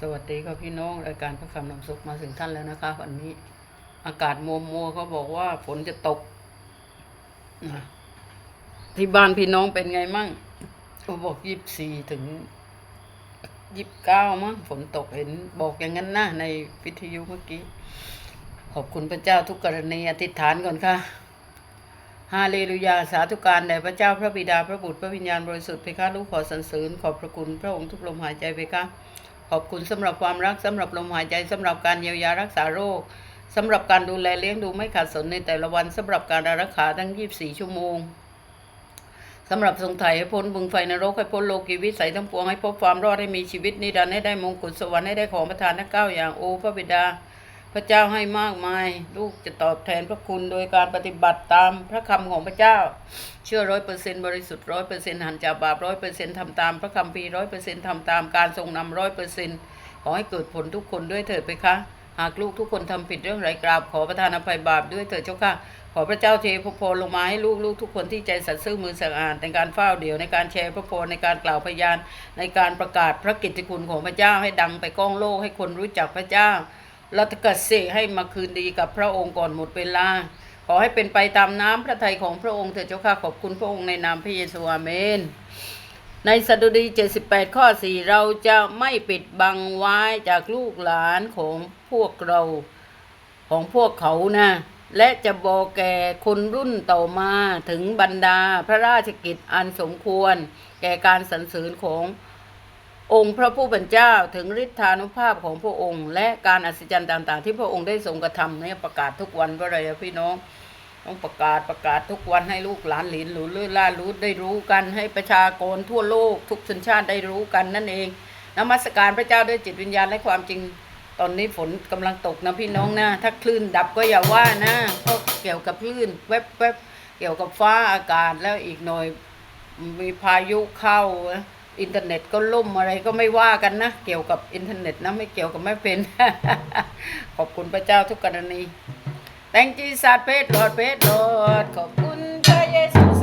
สวัสดีครับพี่น้องรายการพระคำนำสุขมาถึงท่านแล้วนะคะวันนี้ อากาศมัวมัวเขาบอกว่าฝนจะตกนะที่บ้านพี่น้องเป็นไงมั่งเขาบอกยี่สิบสี่ถึงยี่สิบเก้ามั้งฝนตกเห็นบอกอย่างนั้นนะในวิทยุเมื่อกี้ ขอบคุณพระเจ้าทุกกรณีอธิษฐานก่อนค่ะฮาเลลูยาสาธุการแด่พระเจ้าพระบิดาพระบุตรพระวิญญาณบริสุทธิ์เพคะลูกขอสรรเสริญขอบพระคุณพระองค์ทุกลมหายใจเพคะ ขอบคุณสำหรับความรักสำหรับลมหายใจสำหรับการเยียวยารักษาโรคสำหรับการดูแลเลี้ยงดูไม่ขาดสนในแต่ละวันสำหรับการรักษาทั้ง 24 ชั่วโมงสำหรับทรงไถ่ให้พ้นบึงไฟนรกให้พ้นโลกีวิสัยทั้งปวงให้พบความรอดให้มีชีวิตนิรันดร์ให้ได้มงกุฎสวรรค์ให้ได้ของประทานทั้งเก้าอย่างโอพระบิดา ระเจ้าให้มากมาย ลูกจะตอบแทนพระคุณโดยการปฏิบัติตามพระคำของพระเจ้า เชื่อร้อยเปอร์เซ็นบริสุทธิ์ร้อยเปอร์เซ็นหันจากบาปร้อยเปอร์เซ็นทำตามพระคำพีร้อยเปอร์เซ็นทำตามการทรงนำร้อยเปอร์เซ็นขอให้เกิดผลทุกคนด้วยเถิดไปคะหากลูกทุกคนทำผิดเรื่องไรกราบ ขอประทานอภัยบาปด้วยเถิดเจ้าค่ะ ขอพระเจ้าเทพระพรลงมาให้ลูกลูกทุกคนที่ใจสัตย์ซื่อมือสะอาดในการเฝ้าเดี่ยวในการแชร์พระพรในการกล่าวพยาน ในการประกาศพระกิตติคุณของพระเจ้าให้ดังไปก้องโลกให้คนรู้จักพระเจ้า รัตกัสเสกให้มาคืนดีกับพระองค์ก่อนหมดเวลา ขอให้เป็นไปตามน้ำพระทัยของพระองค์เถิดเจ้าค่ะขอบคุณพระองค์ในนามพระเยซูอาเมน ในสดุดี 78 ข้อ 4 เราจะไม่ปิดบังไว้จากลูกหลานของพวกเราของพวกเขานะและจะบอกแก่คนรุ่นต่อมาถึงบรรดาพระราชกิจอันสมควร แก่การสรรเสริญของ องค์พระผู้เป็นเจ้าถึงฤทธานุภาพของพระองค์ และการอัศจรรย์ต่าง ๆ ที่พระองค์ได้ทรงกระทำเนี่ยประกาศทุกวันว่าอะไรพี่น้องต้องประกาศประกาศทุกวันให้ลูกหลานหลินหรือลื่นล่ารู้ได้รู้กันให้ประชากรทั่วโลก ทุกชนชาติได้รู้กันนั่นเองนมัสการพระเจ้าด้วยจิตวิญญาณและความจริง ตอนนี้ฝนกำลังตกนะพี่น้องนะถ้าคลื่นดับก็อย่าว่านะเพราะเกี่ยวกับคลื่นแวบแวบเกี่ยวกับฟ้าอากาศแล้วอีกหน่อยมีพายุเข้านะ อินเทอร์เน็ตก็ล่มอะไรก็ไม่ว่ากันนะ เกี่ยวกับอินเทอร์เน็ตนะไม่เกี่ยวกับไม่เป็น ขอบคุณพระเจ้าทุกกรณี แตงจีศาสัตว์เพศรอดเพศรอดขอบคุณพระเยซู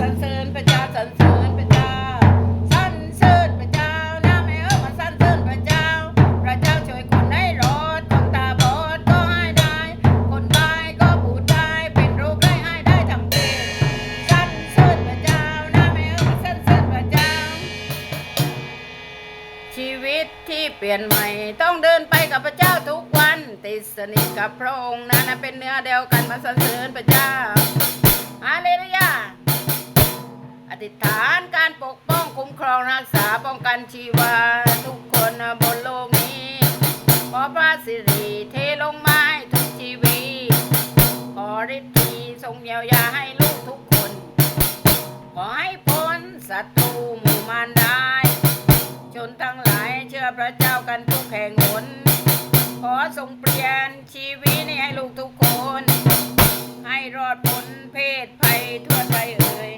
นิทกับพระองค์นั้นเป็นเนื้อเดียวกันมาสรรเสริญพระเจ้าฮาเลลูยาอธิษฐานการปกป้องคุ้มครองรักษาป้องกันชีวาทุกคนบนโลกนี้ขอพระสิริเทลงมาให้ทุกชีวิตขอฤทธิ์ทรงเยียวยาให้ลูกทุกคน ขอให้พ้นศัตรูหมู่มารได้ ชนทั้งหลายเชื่อพระเจ้ากันทุกแห่งหน ขอทรงเปลี่ยนชีวิตนี้ให้ลูกทุกคน ให้รอดพ้นเพศภัยทั่วไปเอ่ย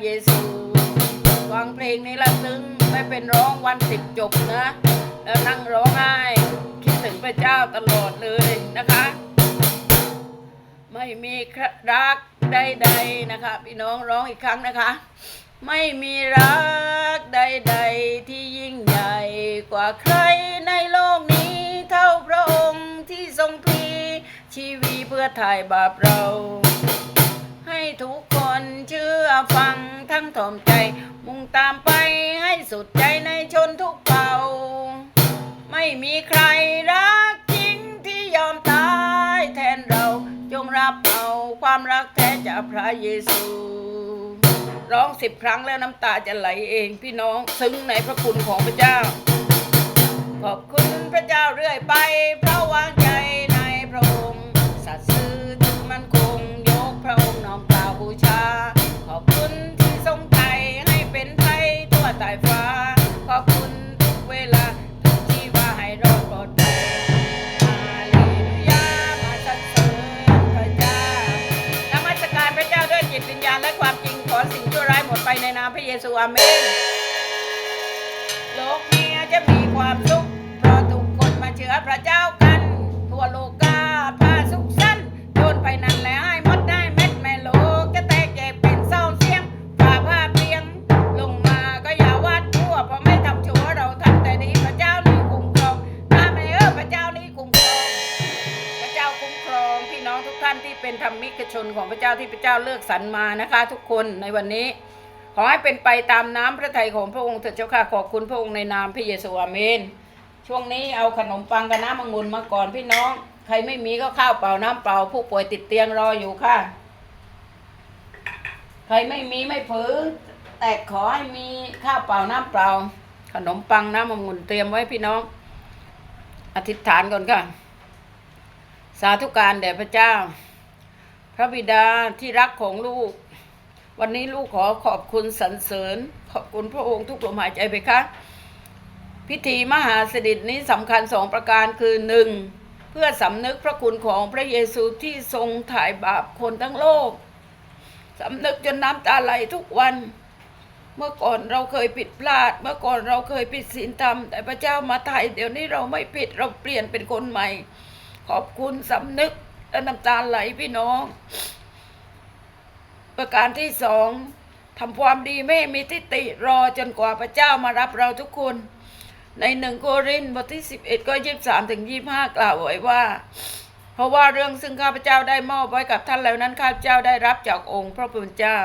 เยซูฟังเพลงนี้ละซึ้งไม่เป็นร้องวันสิบจบนะ แล้วนั่งร้องไห้คิดถึงพระเจ้าตลอดเลยนะคะ ไม่มีรักใดๆนะคะพี่น้องร้องอีกครั้งนะคะ ไม่มีรักใดๆที่ยิ่งใหญ่กว่าใครในโลกนี้ เท่าพระองค์ที่ทรงพลีชีวีเพื่อไถ่บาปเรา ฟังทั้งถ่อมใจ มุ่งตามไปให้สุดใจในชนทุกเผ่า ไม่มีใครรักจริงที่ยอมตายแทนเราจงรับเอาความรักแท้จากพระเยซูร้องสิบครั้งแล้วน้ำตาจะไหลเองพี่น้องซึ้งในพระคุณของพระเจ้า ขอบคุณพระเจ้าเรื่อยไป เพราะวางใจในพระองค์สัตย์ซื่อจึงมันคงยกพระองค์น้อมกล่าวบูชา ขอบคุณที่ทรง สรรมานะคะ ทุกคนในวันนี้ ขอให้เป็นไปตามน้ำพระทัยของพระองค์เถิดเจ้าค่ะขอบคุณพระองค์ในนามพระเยซูอาเมน ช่วงนี้เอาขนมปังกับน้ำองุ่นมาก่อนพี่น้อง ใครไม่มีก็ข้าวเปล่าน้ำเปล่า ผู้ป่วยติดเตียงรออยู่ค่ะ ใครไม่มีไม่ผือแต่ขอให้มีข้าวเปล่าน้ำเปล่า ขนมปังน้ำองุ่นเตรียมไว้พี่น้อง อธิษฐานก่อนค่ะ สาธุการแด่พระเจ้า ระบิดาที่รักของลูก วันนี้ลูกขอขอบคุณสรรเสริญ ขอบคุณพระองค์ทุกลมหายใจไปคะพิธีมหาสดิษนี้สำคัญสองประการคือหนึ่งเพื่อสำนึกพระคุณของพระเยซูที่ทรงถ่ายบาปคนทั้งโลกสำนึกจนน้ำตาไหลทุกวัน เมื่อก่อนเราเคยผิดพลาด เมื่อก่อนเราเคยผิดศีลธรรม แต่พระเจ้ามาไถ่เดี๋ยวนี้เราไม่ผิดเราเปลี่ยนเป็นคนใหม่ ขอบคุณสำนึก และน้ำตาไหลพี่น้อง ประการที่สองทำความดีไม่มีทิฏฐิรอจนกว่าพระเจ้ามารับเราทุกคน ในหนึ่งโครินธ์บทที่สิบเอ็ดก็ยี่สามถึงยี่ห้ากล่าวไว้ว่า เพราะว่าเรื่องซึ่งข้าพเจ้าได้มอบไว้กับท่านแล้วนั้นข้าพเจ้าได้รับจากองค์พระผู้เป็นเจ้า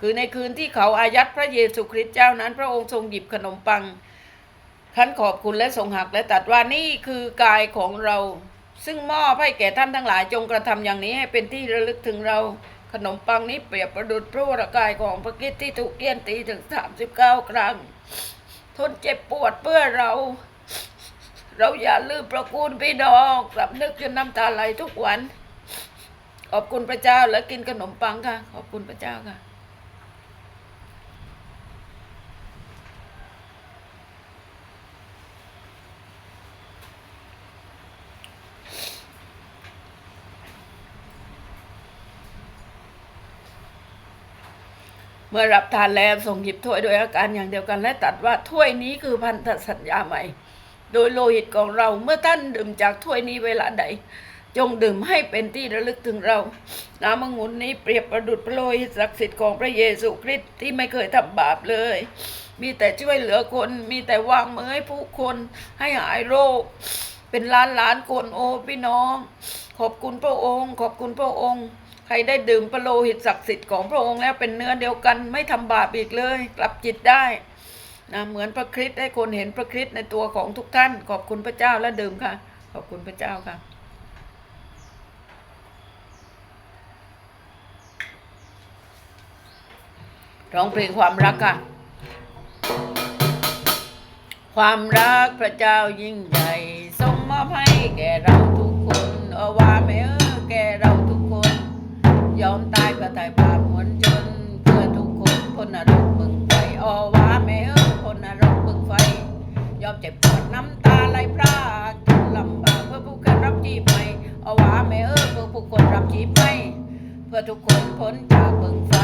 คือในคืนที่เขาอายัดพระเยซูคริสต์เจ้านั้น พระองค์ทรงหยิบขนมปังขันขอบคุณและทรงหักและตรัดว่านี่คือกายของเรา ซึ่งมอบให้แก่ท่านทั้งหลายจงกระทำอย่างนี้ให้เป็นที่ระลึกถึงเราขนมปังนี้เปรียบประดุจพระวรกายของพระคริสต์ที่ถูกเกี้ยนตีถึงสามสิบเก้าครั้ง ทนเจ็บปวดเพื่อเรา เราอย่าลืมประคุณพี่น้องสำนึกจนน้ำตาไหลทุกวัน ขอบคุณพระเจ้าและกินขนมปังค่ะ ขอบคุณพระเจ้าค่ะ เมื่อรับทานแล้วทรงหยิบถ้วยโดยอาการอย่างเดียวกันและตัดว่าถ้วยนี้คือพันธสัญญาใหม่ โดยโลหิตของเราเมื่อท่านดื่มจากถ้วยนี้เวลาใด จงดื่มให้เป็นที่ระลึกถึงเรา น้ำองุ่นนี้เปรียบประดุจพระโลหิตศักดิ์สิทธิ์ของพระเยซูคริสต์ที่ไม่เคยทำบาปเลย มีแต่ช่วยเหลือคน มีแต่วางมือให้ผู้คนให้หายโรค เป็นล้านล้านคนโอ้พี่น้อง ขอบคุณพระองค์ ขอบคุณพระองค์ ใครได้ดื่มพระโลหิตศักดิ์สิทธิ์ของพระองค์แล้วเป็นเนื้อเดียวกันไม่ทำบาปอีกเลย กลับจิตได้นะเหมือนพระคริสต์ให้คนเห็นพระคริสต์ในตัวของทุกท่าน ขอบคุณพระเจ้าและดื่มค่ะ ขอบคุณพระเจ้าค่ะร้องเพลงความรักค่ะ ความรักพระเจ้ายิ่งใหญ่ทรงมอบให้แก่เรา อมตายเพื่อไถ่บาปมวลชนเพื่อทุกคนพ้นนรกบึงไฟอว่าไม่เออพ้นนรกบึงไฟ ยอมเจ็บปวดน้ำตาไหลพรากจนลำบากเพื่อผู้คนรับจีบใหม่อว่าไม่เออเพื่อผู้คนรับจีบใหม่เพื่อทุกคนพ้นจากบึงไฟ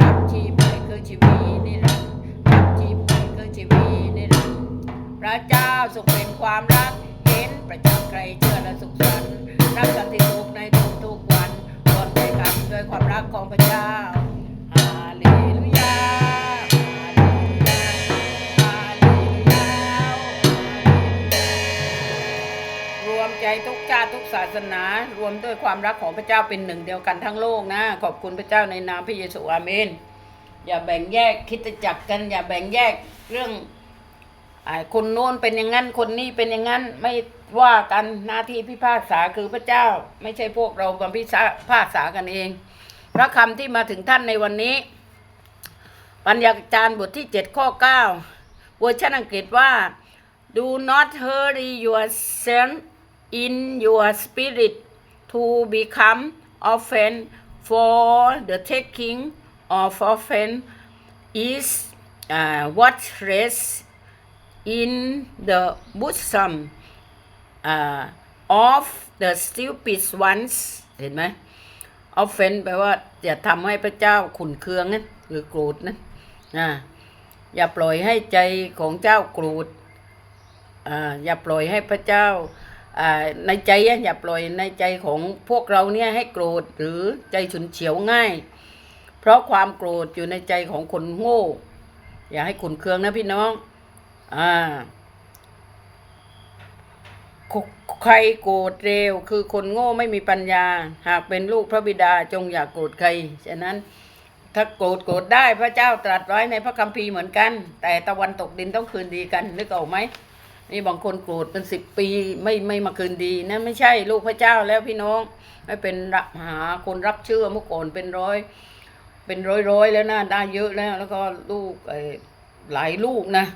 รับจีบใหม่คือชีวิตนิรันดร์รับจีบใหม่คือชีวิตนิรันดร์พระเจ้าสุขเป็นความรักเห็นประจักษ์ใครเชื่อและสุขสันต์รับสันติ ด้วยความรักของพระเจ้าฮาเลลูยาฮาเลลูยารวมใจทุกชาติทุกศาสนา รวมด้วยความรักของพระเจ้าเป็นหนึ่งเดียวกันทั้งโลกนะ ขอบคุณพระเจ้าในนามพระเยซูอาเมน อย่าแบ่งแยกคิดจักรกัน อย่าแบ่งแยกเรื่องอคนโน้นเป็นอย่างนั้นคนนี้เป็นอย่างนั้นไม่ว่ากันหน้าที่พิพากษาคือพระเจ้า ไม่ใช่พวกเราบัพิพากษากันเอง พระคำที่มาถึงท่านในวันนี้ ปัญญาจารย์บทที่ 7 ข้อ 9 เวอร์ชันอังกฤษว่า do not hurry yourself in your spirit to become offend for the taking of offense is uh, what rests in the bosom uh, of the stupid ones เห็นไหม o f f e n s แปลว่าอย่าทำให้พระเจ้าขุนเคืองนะหรือโกรธนะอ่าอย่าปล่อยให้ใจของเจ้าโกรธอ่าอย่าปล่อยให้พระเจ้าอ่าในใจอะอย่าปล่อยในใจของพวกเราเนี่ยให้โกรธหรือใจฉุนเฉียวง่าย เพราะความโกรธอยู่ในใจของคนโง่ อย่าให้ขุนเคืองนะพี่น้องอ่า ใครโกรธเร็ว คือคนโง่ไม่มีปัญญา หากเป็นลูกพระบิดาจงอย่ากโกรธใคร ฉะนั้นถ้าโกรธโกรธได้พระเจ้าตรัสไว้ในพระคัมภีร์เหมือนกัน แต่ตะวันตกดินต้องคืนดีกันนึกออกไหมนี่บางคนโกรธเป็นสิบปีไม่ไม่มาคืนดีนั่นไม่ใช่ลูกพระเจ้าแล้วพี่น้อง ไม่เป็นรับหาคนรับเชื่อเมื่อก่อนเป็นร้อย เป็นร้อยร้อยๆแล้วนะได้เยอะแล้ว แล้วก็ลูกหลายลูกนะ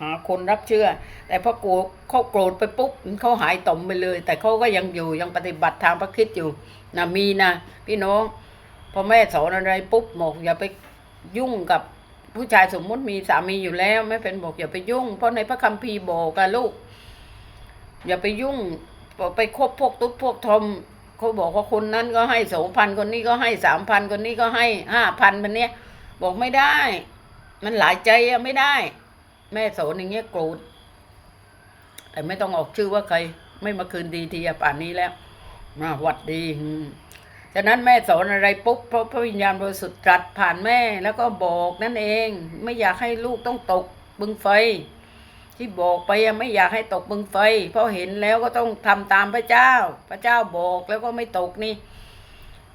หาคนรับเชื่อ แต่พอโกรธเขาโกรธไปปุ๊บเขาหายต่อมไปเลย แต่เขาก็ยังอยู่ยังปฏิบัติทางพระคิดอยู่นะมีนะพี่น้องพอแม่สอนอะไรปุ๊บบอกอย่าไปยุ่งกับผู้ชายสมมุติมีสามีอยู่แล้วแม่เป็นบอกอย่าไปยุ่ง เพราะในพระคัมภีร์บอกกันลูก อย่าไปยุ่งไปคบพวกตุ๊ดพวกทอมเขาบอกว่าคนนั้นก็ให้สองพันคนนี้ก็ให้สามพันคนนี้ก็ให้ห้าพันพันเนี้ยบอกไม่ได้ มันหลายใจอะไม่ได้ แม่สอนอย่างเงี้ยโกรธแต่ไม่ต้องออกชื่อว่าใคร ไม่มาคืนดีทีอะป่านนี้แล้วมาหวัดดีฉะนั้นแม่สอนอะไรปุ๊บเพราะพระวิญญาณบริสุทธิ์ตรัสผ่านแม่แล้วก็บอกนั่นเอง ไม่อยากให้ลูกต้องตกบึงไฟ ที่บอกไปไม่อยากให้ตกบึงไฟ เพราะเห็นแล้วก็ต้องทำตามพระเจ้า พระเจ้าบอกแล้วก็ไม่ตกนี่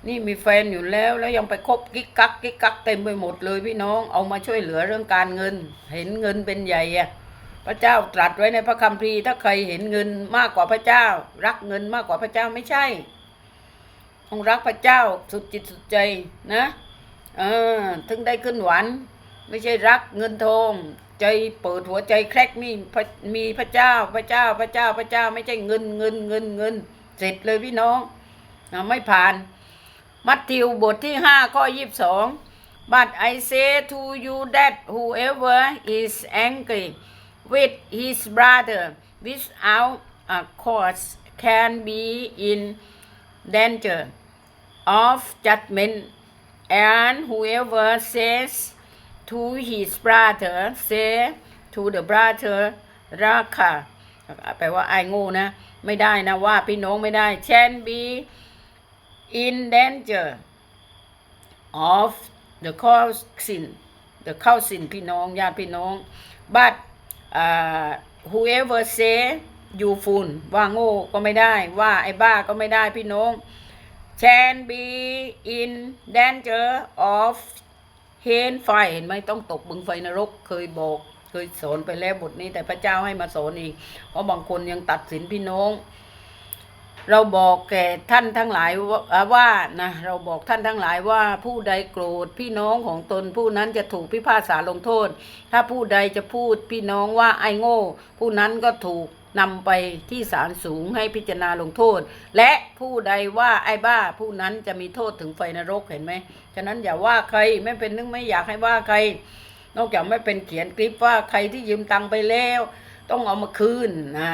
นี่มีแฟนอยู่แล้วแล้วยังไปคบกิ๊กกักกิ๊กกักเต็มไปหมดเลยพี่น้องเอามาช่วยเหลือเรื่องการเงิน เห็นเงินเป็นใหญ่อะพระเจ้าตรัสไว้ในพระคัมภีร์ถ้าใครเห็นเงินมากกว่าพระเจ้า รักเงินมากกว่าพระเจ้าไม่ใช่ต้องรักพระเจ้าสุดจิตสุดใจนะเออถึงได้ขึ้นหวานไม่ใช่รักเงินทองใจเปิดหัวใจแครกนี่พระมีพระเจ้าพระเจ้าพระเจ้าพระเจ้าไม่ใช่เงินเงินเงินเงินเสร็จเลยพี่น้องไม่ผ่าน มัทธิวบทที่ห้าข้อยี่สิบสอง but I say to you that whoever is angry with his brother without a cause can be in danger of judgment and whoever says to his brother say to the brother ราคาแปลว่าไอ้โง่นะ ไม่ได้นะว่าพี่น้องไม่ได้ can be in danger of the cousin the cousin พี่น้องญาติพี่น้อง but uh, whoever say you fool ว่าโง่ก็ไม่ได้ว่าไอ้บ้าก็ไม่ได้พี่น้อง can be in danger of hell fire เห็นไหมต้องตกบึงไฟนรกเคยบอกเคยสอนไปแล้วบทนี้แต่พระเจ้าให้มาสอนอีก เพราะบางคนยังตัดสินพี่น้อง เราบอกแก่ท่านทั้งหลายว่าวานะเราบอกท่านทั้งหลายว่าผู้ใดโกรธพี่น้องของตนผู้นั้นจะถูกพิพากษาลงโทษ ถ้าผู้ใดจะพูดพี่น้องว่าไอ้โง่ ผู้นั้นก็ถูกนำไปที่ศาลสูงให้พิจารณาลงโทษ และผู้ใดว่าไอ้บ้าผู้นั้นจะมีโทษถึงไฟนรกเห็นไหมฉะนั้นอย่าว่าใครไม่เป็นนึกไม่อยากให้ว่าใคร นอกจากไม่เป็นเขียนคลิปว่าใครที่ยืมตังไปแล้ว ต้องเอามาคืนนะ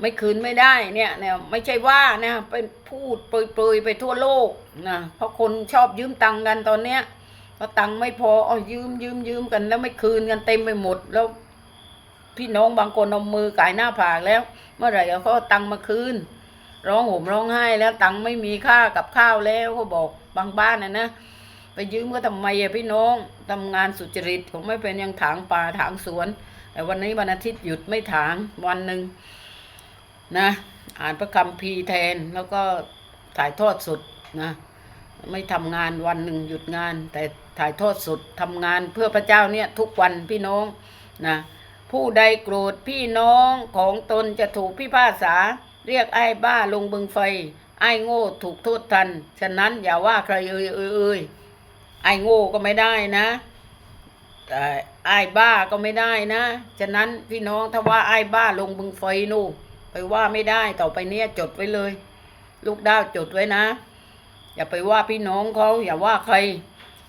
ไม่คืนไม่ได้เนี่ยเนี่ยไม่ใช่ว่านะเป็นพูดเปรยๆไปทั่วโลกนะเพราะคนชอบยืมตังค์กันตอนเนี้ยพอตังค์ไม่พอเอยืมยืมยืมกัน แล้วไม่คืนกันเต็มไปหมดแล้วพี่น้องบางคนเอามือก่ายหน้าผากแล้ว เมื่อไหร่เขาตังค์มาคืน ร้องห่มร้องไห้แล้ว ตังค์ไม่มีค่ากับข้าวแล้วเขาบอกบางบ้านนะนะไปยืมก็ทำไมอะพี่น้องทำงานสุจริตผมไม่เป็นยังถางป่าถางสวน แต่วันนี้วันอาทิตย์หยุดไม่ถางวันหนึ่ง นะอ่านพระคัมภีแทนแล้วก็ถ่ายทอดสดนะไม่ทำงานวันหนึ่งหยุดงาน แต่ถ่ายทอดสดทำงานเพื่อพระเจ้าเนี่ยทุกวันพี่น้องนะผู้ใดโกรธพี่น้องของตนจะถูกพิพากษา เรียกไอ้บ้าลงบึงไฟ ไอ้โง่ถูกโทษทัน ฉะนั้นอย่าว่าใครเอ่ยเอ่ยเอ่ยไอ้โง่ก็ไม่ได้นะแต่ไอ้บ้าก็ไม่ได้นะ ฉะนั้นพี่น้องถ้าว่าไอ้บ้าลงบึงไฟนู่น ไปว่าไม่ได้ต่อไปเนี้ยจดไว้เลย ลูกดาวจดไว้นะ อย่าไปว่าพี่น้องเขาอย่าว่าใคร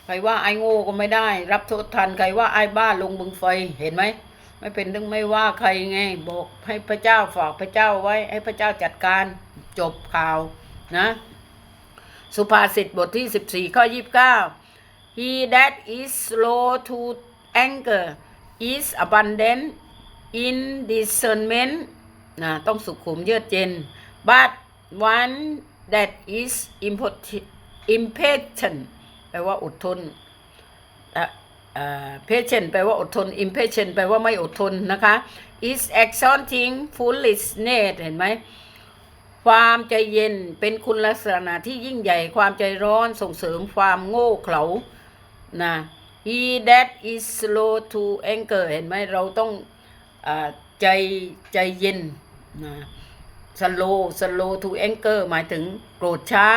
ใครว่าไอ้โง่ก็ไม่ได้ รับโทษทันใครว่าไอ้บ้าลงบึงไฟเห็นไหมไม่เป็นต้องไม่ว่าใครไงบอกให้พระเจ้าฝากพระเจ้าไว้ ให้พระเจ้าจัดการจบข่าวนะ สุภาษิตบทที่ 14 ข้อ 29 He that is slow to anger is abundant in discernment นะต้องสุขุมเยือกเย็น but one that is impatient แปลว่าอดทนอะอ่า patient แปลว่าอดทน impatient แปลว่าไม่อดทนนะคะ is exhausting foolishness เห็นไหม ความใจเย็นเป็นคุณลักษณะที่ยิ่งใหญ่ ความใจร้อนส่งเสริมความโง่เขลา นะ he that is slow to anger เห็นไหม เราต้องอใจใจเย็น นะ slow slow to anger หมายถึงโกรธช้า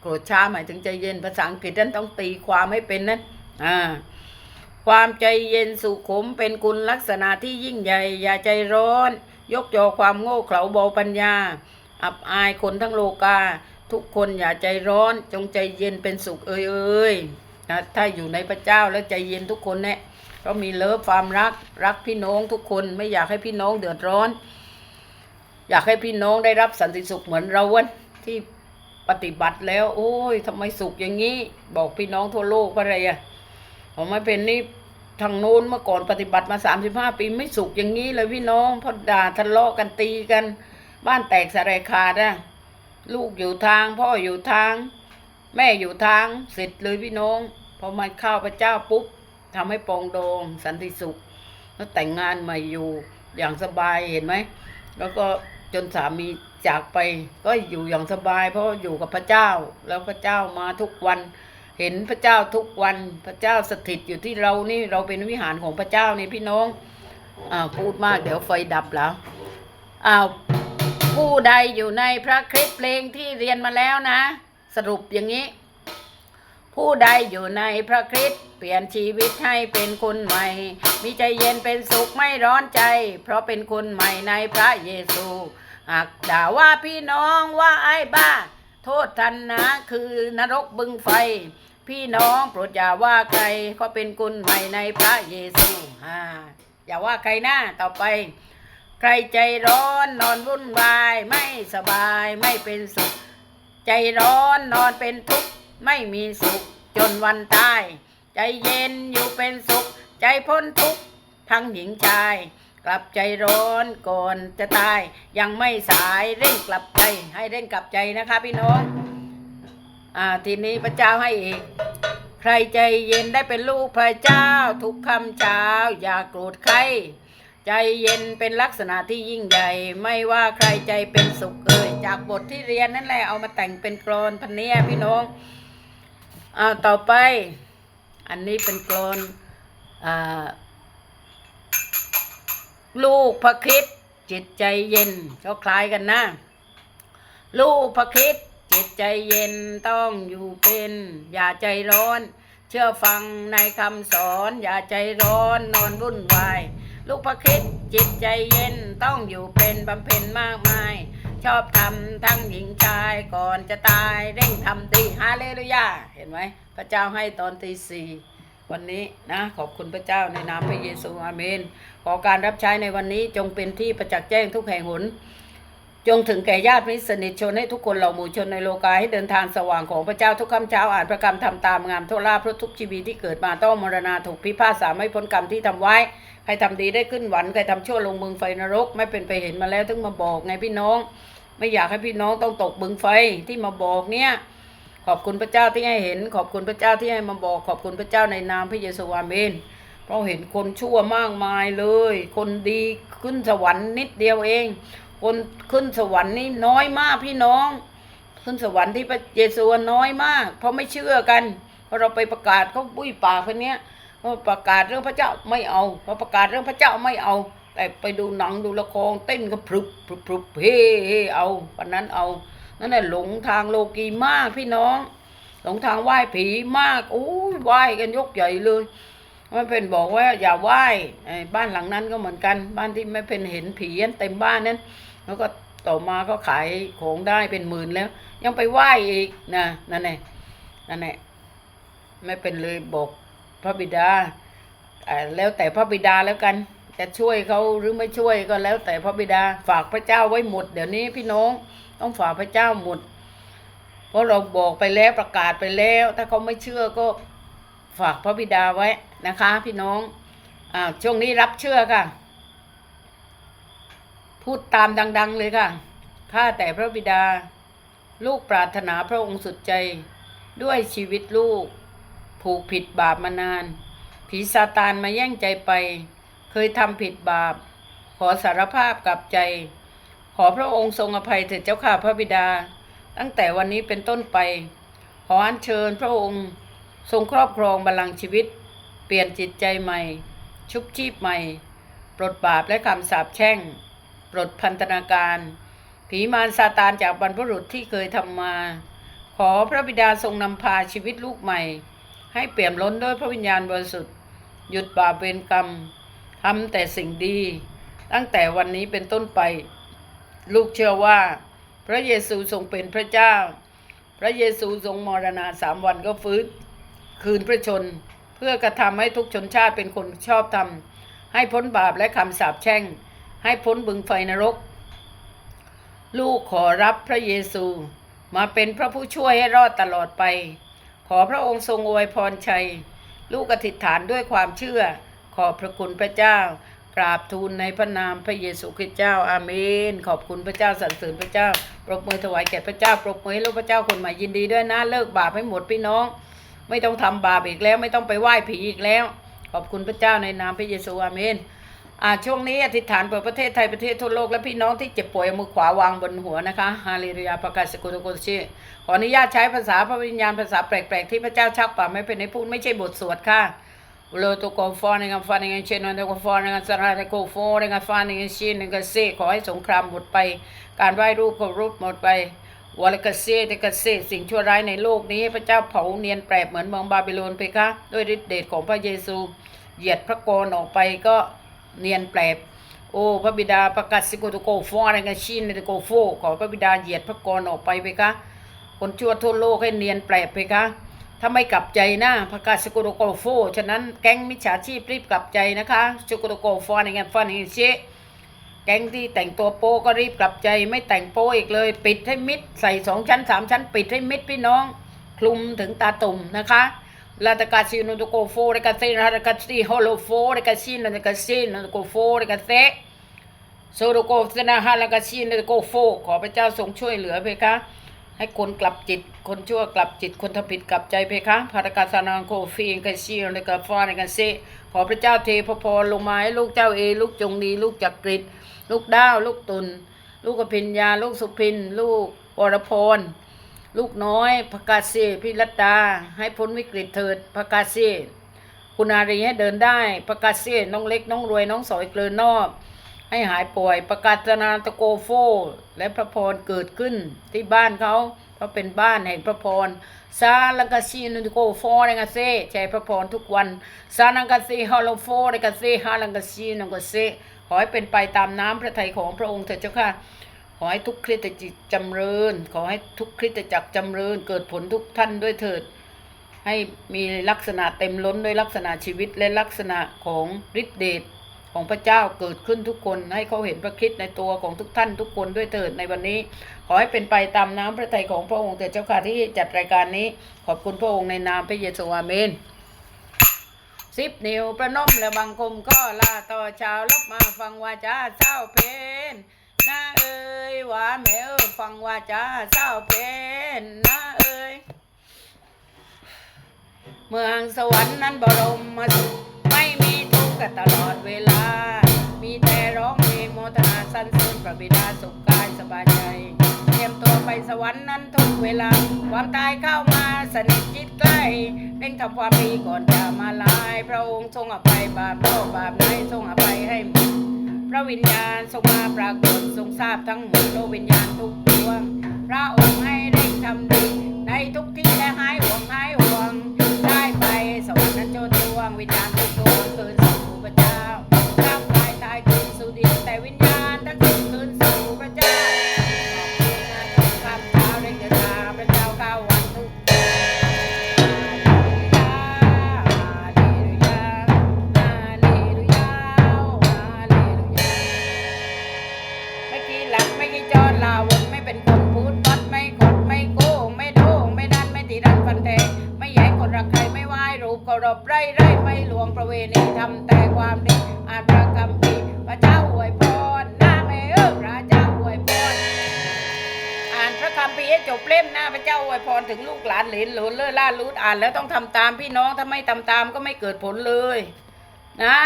โกรธช้าหมายถึงใจเย็นภาษาอังกฤษนั้นต้องตีความให้เป็นนั้นอ่าความใจเย็นสุขุมเป็นคุณลักษณะที่ยิ่งใหญ่ อย่าใจร้อน ยกยอความโง่เขลาเบาปัญญา อับอายคนทั้งโลกา ทุกคนอย่าใจร้อน จงใจเย็นเป็นสุขเอ่ยเอ่ยนะถ้าอยู่ในพระเจ้าแล้วใจเย็นทุกคนเนี่ยเพราะมีเลิฟความรักรักพี่น้องทุกคนไม่อยากให้พี่น้องเดือดร้อน อยากให้พี่น้องได้รับสันติสุขเหมือนเราวันที่ปฏิบัติแล้ว โอ้ยทำไมสุขอย่างนี้ บอกพี่น้องทั่วโลกว่าอะไรอะผมไม่เป็นนี่ทางโน้นเมื่อก่อนปฏิบัติมาสามสิบห้าปีไม่สุขอย่างนี้เลยพี่น้องเพอด่าทะเลาะกันตีกัน บ้านแตกสลายขาดอะลูกอยู่ทาง พ่ออยู่ทาง แม่อยู่ทางเสร็จเลยพี่น้องพอมาเข้าพระเจ้าปุ๊บทำให้ปรองดองสันติสุข แล้วแต่งงานม่อยู่อย่างสบายเห็นไหม แล้วก็ จนสามีจากไปก็อยู่อย่างสบาย เพราะอยู่กับพระเจ้า แล้วพระเจ้ามาทุกวัน เห็นพระเจ้าทุกวันพระเจ้าสถิตอยู่ที่เรานี่เราเป็นวิหารของพระเจ้านี่พี่น้องอ่าพูดมากเดี๋ยวไฟดับแล้วอ้าวผู้ใดอยู่ในพระคลิปเพลงที่เรียนมาแล้วนะ สรุปอย่างนี้ ผู้ใดอยู่ในพระคริสต์เปลี่ยนชีวิตให้เป็นคนใหม่ มีใจเย็นเป็นสุขไม่ร้อนใจ เพราะเป็นคนใหม่ในพระเยซู หากด่าว่าพี่น้องว่าไอ้บ้า โทษทันนะคือนรกบึงไฟ พี่น้องโปรดอย่าว่าใครก็เป็นคนใหม่ในพระเยซูอ่าอย่าว่าใครนะต่อไป ใครใจร้อนนอนวุ่นวายไม่สบายไม่เป็นสุข ใจร้อนนอนเป็นทุกข์ ไม่มีสุขจนวันตาย ใจเย็นอยู่เป็นสุข ใจพ้นทุกข์ทั้งหญิงชาย กลับใจร้อนก่อนจะตาย ยังไม่สายเร่งกลับใจ ให้เร่งกลับใจนะคะพี่น้องอ่าทีนี้พระเจ้าให้อีก ใครใจเย็นได้เป็นลูกพระเจ้า ทุกคำเช้า อย่าโกรธใครใจเย็นเป็นลักษณะที่ยิ่งใหญ่ ไม่ว่าใครใจเป็นสุขเอ่ยจากบทที่เรียนนั่นแหละเอามาแต่งเป็นกรอนพันเนียพี่น้อง อ้าวต่อไป อันนี้เป็นกรอนอลูกพระคริสต์จิตใจเย็นก็คล้ายกันนะ ลูกพระคริสต์จิตใจเย็นต้องอยู่เป็น อย่าใจร้อน เชื่อฟังในคำสอน อย่าใจร้อนนอนวุ่นวาย ลูกพระคริสต์จิตใจเย็นต้องอยู่เป็นบำเพ็ญมากมาย ชอบทำทั้งหญิงชายก่อนจะตายเร่งทำดีฮาเลลูยาเห็นไหมพระเจ้าให้ตอนตีสี่วันนี้นะขอบคุณพระเจ้าในนามพระเยซูอาเมน ขอการรับใช้ในวันนี้จงเป็นที่ประจักษ์แจ้งทุกแห่งหน จงถึงแก่ญาติมิตรสนิทชนให้ทุกคนเหล่าหมู่ชนในโลกาให้เดินทางสว่างของพระเจ้าทุกคำเช้าอ่านพระกรรมทำตามงามทั่วลาเพราะทุกชีวิตที่เกิดมาต้องมรณาถูกพิพากษาไม่พ้นกรรมที่ทำไว้ รทำดีได้ขึ้นหวันใครทำชั่วลงมืองไฟนรก ไม่เป็นไปเห็นมาแล้วถึงมาบอกไงพี่น้อง ไม่อยากให้พี่น้องต้องตกบึงไฟที่มาบอกเนี่ยขอบคุณพระเจ้าที่ให้เห็น ขอบคุณพระเจ้าที่ให้มาบอก ขอบคุณพระเจ้าในนามพระเยซูอาเมนเพราะเห็นคนชั่วมากมายเลย คนดีขึ้นสวรรค์นิดเดียวเอง คนขึ้นสวรรค์นี่น้อยมากพี่น้อง ขึ้นสวรรค์ที่พระเยซูน้อยมาก เพราะไม่เชื่อกันพอเราไปประกาศเขาบุ้ยปากคนเนี้ย ประกาศเรื่องพระเจ้าไม่เอาพอประกาศเรื่องพระเจ้าไม่เอา แต่ไปดูหนังดูละครเต้นก็พรึบพรึบพรึบเฮ่เฮ่เอาวันนั้นเอานั่นแหละหลงทางโลกีมากพี่น้อง หลงทางไหว้ผีมากโอ้ยไหว้กันยกใหญ่เลยมันเป็นบอกว่าอย่าไหว้บ้านหลังนั้นก็เหมือนกัน บ้านที่ไม่เป็นเห็นผีเต็มบ้านนั้น แล้วก็ต่อมาก็ขายของได้เป็นหมื่นแล้ว ยังไปไหว้อีกนะนั่นแหละนั่นแหละไม่เป็นเลยบอก พระบิดาแล้วแต่พระบิดาแล้วกัน จะช่วยเขาหรือไม่ช่วยก็แล้วแต่พระบิดาฝากพระเจ้าไว้หมด เดี๋ยวนี้พี่น้องต้องฝากพระเจ้าหมด เพราะเราบอกไปแล้วประกาศไปแล้ว ถ้าเขาไม่เชื่อก็ฝากพระบิดาไว้นะคะ พี่น้องอ่าช่วงนี้รับเชื่อค่ะ พูดตามดัง ๆ เลยค่ะข้าแต่พระบิดา ลูกปรารถนาพระองค์สุดใจ ด้วยชีวิตลูก ผูกผิดบาปมานาน ผีซาตานมาแย่งใจไป เคยทำผิดบาป ขอสารภาพกับใจ ขอพระองค์ทรงอภัยเถิดเจ้าข้าพระบิดา ตั้งแต่วันนี้เป็นต้นไป ขออัญเชิญพระองค์ทรงครอบครองบัลลังก์ชีวิต เปลี่ยนจิตใจใหม่ ชุบชีพใหม่ ปลดบาปและคำสาปแช่ง ปลดพันธนาการ ผีมารซาตานจากบรรพบุรุษที่เคยทำมา ขอพระบิดาทรงนำพาชีวิตลูกใหม่ ให้เปี่ยมล้นด้วยพระวิญญาณบริสุทธิ์ หยุดบาปเวรกรรมทำแต่สิ่งดี ตั้งแต่วันนี้เป็นต้นไป ลูกเชื่อว่า พระเยซูทรงเป็นพระเจ้า พระเยซูทรงมรณาสามวันก็ฟื้นคืนพระชน เพื่อกระทำให้ทุกชนชาติเป็นคนชอบธรรม ให้พ้นบาปและคำสาปแช่ง ให้พ้นบึงไฟนรก ลูกขอรับพระเยซูมาเป็นพระผู้ช่วยให้รอดตลอดไป ขอพระองค์ทรงอวยพรชัย ลูกอธิษฐานด้วยความเชื่อ ขอบพระคุณพระเจ้า กราบทูลในพระนามพระเยซูคริสต์เจ้าอาเมน ขอบคุณพระเจ้าสรรเสริญพระเจ้าปรบมือถวายแก่พระเจ้าปรบมือให้ลูกพระเจ้าคนใหม่ยินดีด้วยนะเลิกบาปให้หมดพี่น้อง ไม่ต้องทำบาปอีกแล้วไม่ต้องไปไหว้ผีอีกแล้ว ขอบคุณพระเจ้าในนามพระเยซูอาเมน อ่าช่วงนี้อธิษฐานเปิดประเทศไทยประเทศทั่วโลกและพี่น้องที่เจ็บป่วยมือขวาวางบนหัวนะคะฮาเลลูยาประกาศสกุลโกชิขออนุญาตใช้ภาษาพระวิญญาณภาษาแปลกๆที่พระเจ้าชักป่าไม่เป็นให้พูดไม่ใช่บทสวดค่ะโลตุโกฟอร์ในงานฟาในงานเชนวันเดโกฟอร์ในงานสราในโกฟอร์ในงานฟาในงานชินในงานเซขอให้สงครามหมดไป การไหว้รูปก็รูปหมดไปวอลกเซเตกเซสิ่งชั่วร้ายในโลกนี้พระเจ้าเผาเนียนแปรบเหมือนเมืองบาบิโลนไปคะด้วยฤทธิเดชของพระเยซู เหยียดพระโกนออกไปก็ เนียนแปรบโอ้พระบิดาประกาศสิโกโตโกฟออะไรกันชินในโกโฟขอพระบิดาเหยียดพระกรออกไปไปคะคนชั่วทั่วโลกให้เนียนแปลไปคะถ้าไม่กลับใจนะประกาศสกุโตโกโฟฉะนั้นแก๊งมิจฉาชีพรีบกลับใจนะคะสกุโตโกฟอในงานฟันเชแก๊งที่แต่งตัวโป้ก็รีบกลับใจ ไม่แต่งโป้อีกเลย ปิดให้มิดใส่สองชั้นสามชั้น ปิดให้มิดพี่น้อง คลุมถึงตาตุ่มนะคะ ลาตกาซิโนโตโกโฟเรกาเซนาเรกาซีฮอลโลโฟเรกาซินเรกาซินโตโกโฟเรกาเซโซโดโกสนาฮาลากาชินโกโฟ ขอพระเจ้าทรงช่วยเหลือเพคะ ให้คนกลับจิต คนชั่วกลับจิต คนทำผิดกลับใจเพคะพารากาสนางโคฟีนกาชินกาฟานกาเซขอพระเจ้าเทพพรลงมาให้ลูกเจ้าเอ ลูกจงดี ลูกจักกริดลูกด้าว ลูกตุน ลูกกพิญญา ลูกสุพิน ลูกวรพร ลูกน้อยพระกาเซพิรัตดาให้พ้นวิกฤตเถิดพระกาเซคุณอารีให้เดินได้พระกาเซน้องเล็กน้องรวยน้องสอยเกลือนอกให้หายป่วยประกาศนาตะโกโฟ และพระพรเกิดขึ้นที่บ้านเขาเพราะเป็นบ้านแห่งพระพรซาลังกาซีนุโกโฟเรกาเซใช้พระพรทุกวันซาลังกาซีฮาโลโฟเรกาเซฮาลังกาซีนังกาเซขอให้เป็นไปตามน้ำพระทัยของพระองค์เถิดเจ้าค่ะ ขอให้ทุกคริสตจักรจำเริญ ขอให้ทุกคริสตจักรจำเริญ เกิดผลทุกท่านด้วยเถิด ให้มีลักษณะเต็มล้นด้วยลักษณะชีวิตและลักษณะของฤทธิเดชของพระเจ้าเกิดขึ้นทุกคนให้เขาเห็นพระคริสต์ในตัวของทุกท่านทุกคนด้วยเถิดในวันนี้ ขอให้เป็นไปตามน้ำพระทัยของพระองค์เถิดเจ้าค่ะที่จัดรายการนี้ ขอบคุณพระองค์ในนามพระเยซูอาเมนสิบนิ้วประนมและบังคมก็ลาต่อชาวลบมาฟังวาจาเจ้าเพน นะเอ้ยว่าแม่เอ้ฟังว่าจ้าเศร้าเพนนะเอ้ยเมืองสวรรค์นั้นบรมมาสุขไม่มีทุกข์กันตลอดเวลา มีแต่ร้องเพลงโมทนาสรรเสริญพระบิดาสุขกายสบายใจ เตรียมตัวไปสวรรค์นั้นทุกเวลา ความตายเข้ามาสนิทจิตใกล้เร่งทำความดีก่อนจะมาลาย พระองค์ทรงอภัยบาปโลกบาปไหนทรงอภัยให้หมด พระวิญญาณทรงมาปรากฏทรงทราบทั้งหมดโลกวิญญาณทุกดวง พระองค์ให้เร่งทำดีในทุกที่และหายห่วงหายห่วง ได้ไปสวรรค์นั้นโจนดวงวิญญาณทุกดวง ทำแต่ความดีอ่านพระคำพีร์พระเจ้าอวยพรหน้าแม่เออพระเจ้าอวยพรอ่านพระคัมภีร์ให้จบเล่มหน้าพระเจ้าอวยพรถึงลูกหลานเหลนหลนเลื่อล่าลูดอ่านแล้วต้องทำตามพี่น้องถ้าไม่ทำตามก็ไม่เกิดผลเลยนะ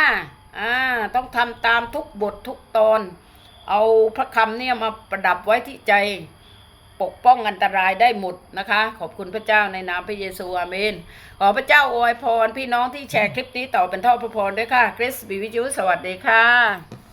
อ่าต้องทำตามทุกบททุกตอน เอาพระคำเนี่ยมาประดับไว้ที่ใจ ปกป้องอันตรายได้หมดนะคะ ขอบคุณพระเจ้าในนามพระเยซูอาเมน ขอพระเจ้าอวยพรพี่น้องที่แชร์คลิปนี้ต่อเป็นท่อพระพรด้วยค่ะคริสบิวิจูสวัสดีค่ะ